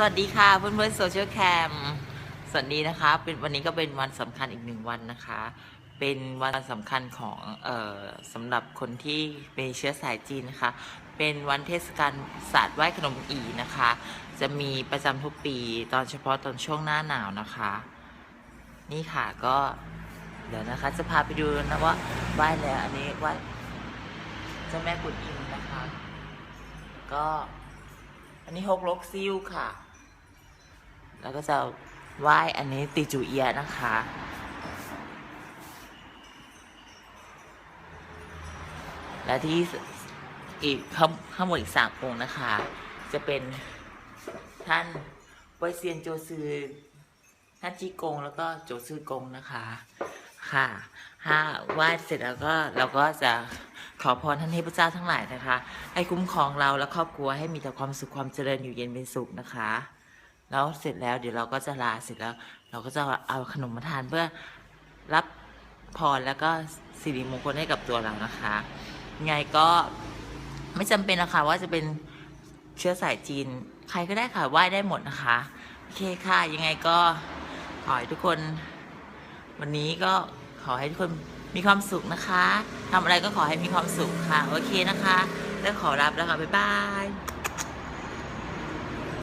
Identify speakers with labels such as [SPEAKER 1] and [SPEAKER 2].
[SPEAKER 1] สวัสดีค่ะเพื่อนเพื่อนโซเชียลแคมสวัสดีนะคะเป็นวันนี้ก็เป็นวันสำคัญอีกหนึ่งวันนะคะ เป็นวันสำคัญของเอ่อสำหรับคนที่เป็นเชื้อสายจีนนะคะ เป็นวันเทศกาลศาสตร์ไหว้ขนมอีนะคะ จะมีประจำทุกปีตอนเฉพาะตอนช่วงหน้าหนาวนะคะ นี่ค่ะก็เดี๋ยวนะคะ จะพาไปดูนะว่าไหว้แล้วอันนี้ไหว้เจ้าแม่กุนอิมนะคะ ก็อันนี้ฮกลกซิ่วค่ะ แล้วก็จะไหว้อันนี้ติจูเอียะนะคะ และที่อีกข้างข้างบนอีกสามองค์นะคะ จะเป็นท่านเวยเซียนโจซือท่านจีกงแล้วก็โจซือกงนะคะ ค่ะถ้าไหว้เสร็จแล้วก็เราก็จะขอพรท่านเทพเจ้าทั้งหลายนะคะ ให้คุ้มครองเราและครอบครัวให้มีแต่ความสุขความเจริญอยู่เย็นเป็นสุขนะคะ แล้วเสร็จแล้วเดี๋ยวเราก็จะลาเสร็จแล้ว เราก็จะเอาขนมมาทานเพื่อรับพรแล้วก็สิริมงคลให้กับตัวเรานะคะยังไงก็ไม่จำเป็นนะคะว่าจะเป็นเชื้อสายจีน ใครก็ได้ค่ะไหว้ได้หมดนะคะ โอเคค่ะยังไงก็ขอให้ทุกคน วันนี้ก็ขอให้ทุกคนมีความสุขนะคะทำอะไรก็ขอให้มีความสุขค่ะ โอเคนะคะ แล้วขอรับแล้วค่ะบ๊ายบาย